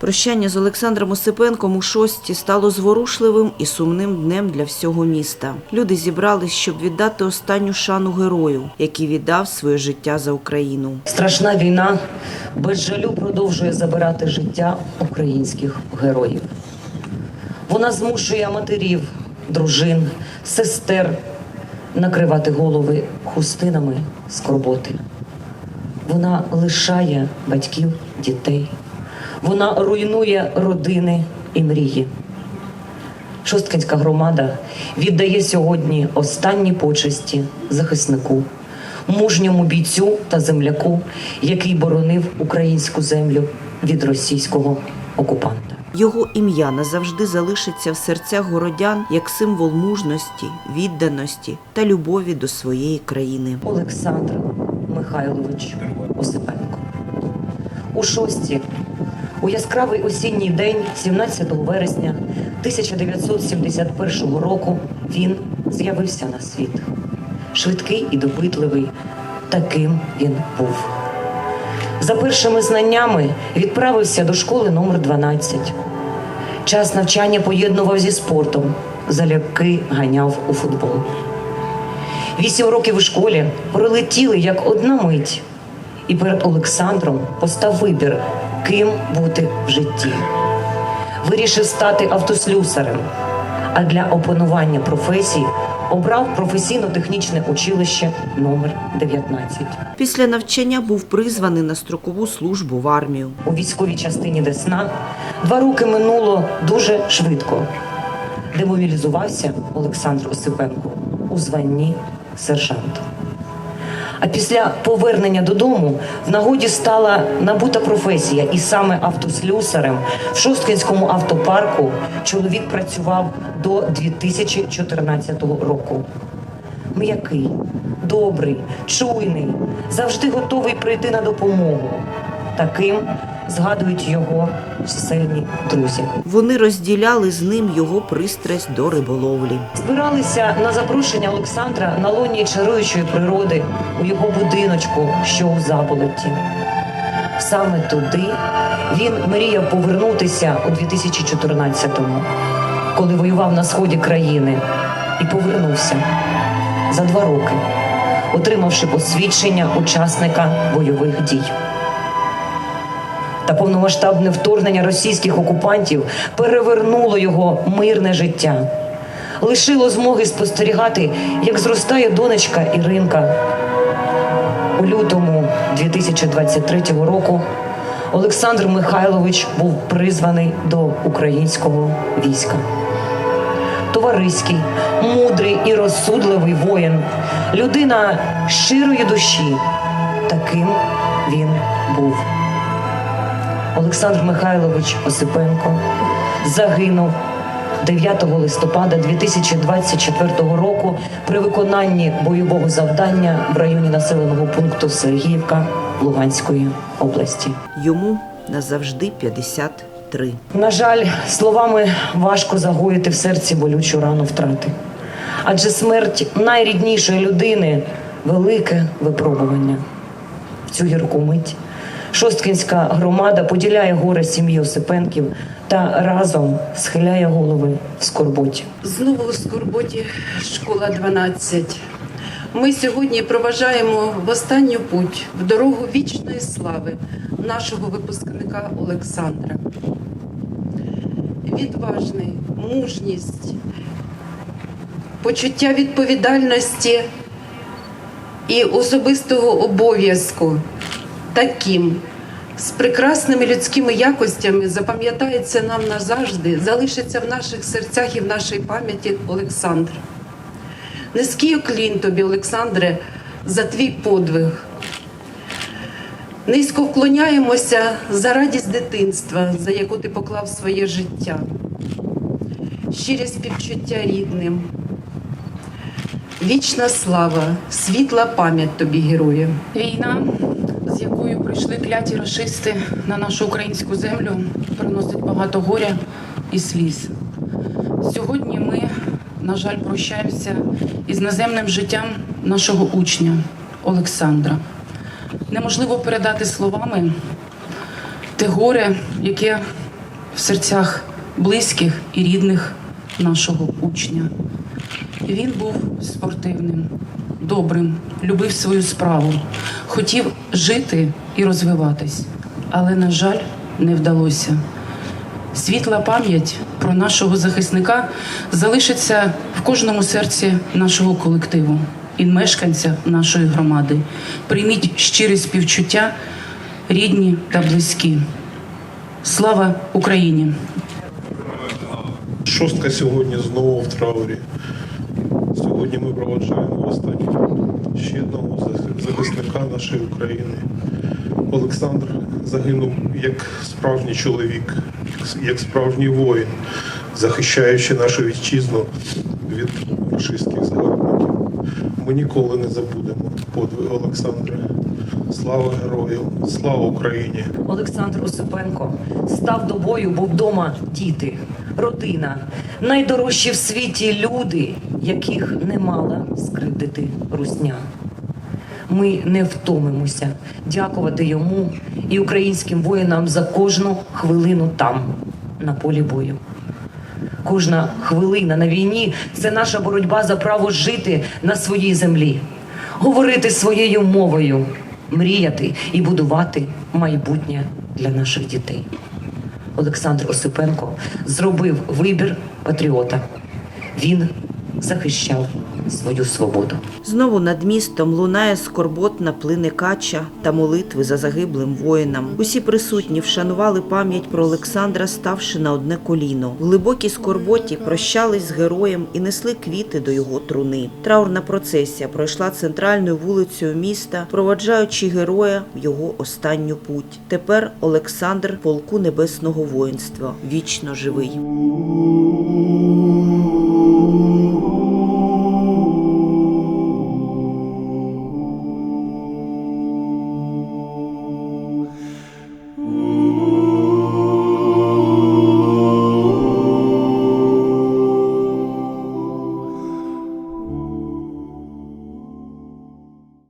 Прощання з Олександром Осипенком у шості стало зворушливим і сумним днем для всього міста. Люди зібрались, щоб віддати останню шану герою, який віддав своє життя за Україну. Страшна війна без жалю продовжує забирати життя українських героїв. Вона змушує матерів, дружин, сестер накривати голови хустинами скорботи. Вона лишає батьків, дітей. Вона руйнує родини і мрії. Шосткинська громада віддає сьогодні останні почесті захиснику, мужньому бійцю та земляку, який боронив українську землю від російського окупанта. Його ім'я назавжди залишиться в серцях городян як символ мужності, відданості та любові до своєї країни. Олександр Михайлович Осипенко. У шості у яскравий осінній день, 17 вересня 1971 року, він з'явився на світ. Швидкий і допитливий, таким він був. За першими знаннями відправився до школи номер 12. Час навчання поєднував зі спортом, залюбки ганяв у футбол. Вісім років у школі пролетіли як одна мить, і перед Олександром постав вибір, ким бути в житті. Вирішив стати автослюсарем, а для опанування професії обрав професійно-технічне училище номер 19. Після навчання був призваний на строкову службу в армію. У військовій частині Десна два роки минуло дуже швидко. Демобілізувався Олександр Осипенко у званні сержанта. А після повернення додому в нагоді стала набута професія, і саме автослюсарем в Шосткинському автопарку чоловік працював до 2014 року. М'який, добрий, чуйний, завжди готовий прийти на допомогу. Таким згадують його чисельні друзі. Вони розділяли з ним його пристрасть до риболовлі. Збиралися на запрошення Олександра на лоні чаруючої природи у його будиночку, що у заболоті. Саме туди він мріяв повернутися у 2014-му, коли воював на сході країни, і повернувся за два роки, отримавши посвідчення учасника бойових дій. Та повномасштабне вторгнення російських окупантів перевернуло його мирне життя, лишило змоги спостерігати, як зростає донечка Іринка. У лютому 2023 року Олександр Михайлович був призваний до українського війська. Товариський, мудрий і розсудливий воїн, людина щирої душі. Таким він був. Олександр Михайлович Осипенко загинув 9 листопада 2024 року при виконанні бойового завдання в районі населеного пункту Сергіївка Луганської області. Йому назавжди 53. На жаль, словами важко загоїти в серці болючу рану втрати. Адже смерть найріднішої людини велике випробування. В цю гірку мить Шосткинська громада поділяє горе сім'ї Осипенків та разом схиляє голови в скорботі. Знову у скорботі школа 12. Ми сьогодні проважаємо в останню путь в дорогу вічної слави нашого випускника Олександра. Відважний, мужність, почуття відповідальності і особистого обов'язку таким з прекрасними людськими якостями запам'ятається нам назавжди, залишиться в наших серцях і в нашій пам'яті Олександр. Низький оклін тобі, Олександре, за твій подвиг. Низько вклоняємося за радість дитинства, за яку ти поклав своє життя. Щирі співчуття рідним. Вічна слава, світла пам'ять тобі, герою. Війна, якою прийшли кляті рашисти на нашу українську землю, приносить багато горя і сліз. Сьогодні ми, на жаль, прощаємося із наземним життям нашого учня Олександра. Неможливо передати словами те горе, яке в серцях близьких і рідних нашого учня. Він був спортивним, добрим, любив свою справу, хотів жити і розвиватись, але, на жаль, не вдалося. Світла пам'ять про нашого захисника залишиться в кожному серці нашого колективу і мешканця нашої громади. Прийміть щирі співчуття, рідні та близькі. Слава Україні! Шостка сьогодні знову в траурі. Сьогодні ми проводжаємо останню ще одного захисника нашої України. Олександр загинув як справжній чоловік, як справжній воїн, захищаючи нашу вітчизну від фашистських загарбників. Ми ніколи не забудемо подвиг Олександра. Слава герою! Слава Україні! Олександр Осипенко став до бою, бо вдома діти, родина, найдорожчі в світі люди, яких не мала скривдити русня. Ми не втомимося дякувати йому і українським воїнам за кожну хвилину там, на полі бою. Кожна хвилина на війні це наша боротьба за право жити на своїй землі, говорити своєю мовою, мріяти і будувати майбутнє для наших дітей. Олександр Осипенко зробив вибір патріота. Він захищав свою свободу. Знову над містом лунає скорботна плине кача та молитви за загиблим воїнам. Усі присутні вшанували пам'ять про Олександра, ставши на одне коліно. В глибокій скорботі прощались з героєм і несли квіти до його труни. Траурна процесія пройшла центральною вулицею міста, проваджаючи героя в його останню путь. Тепер Олександр полку небесного воїнства вічно живий.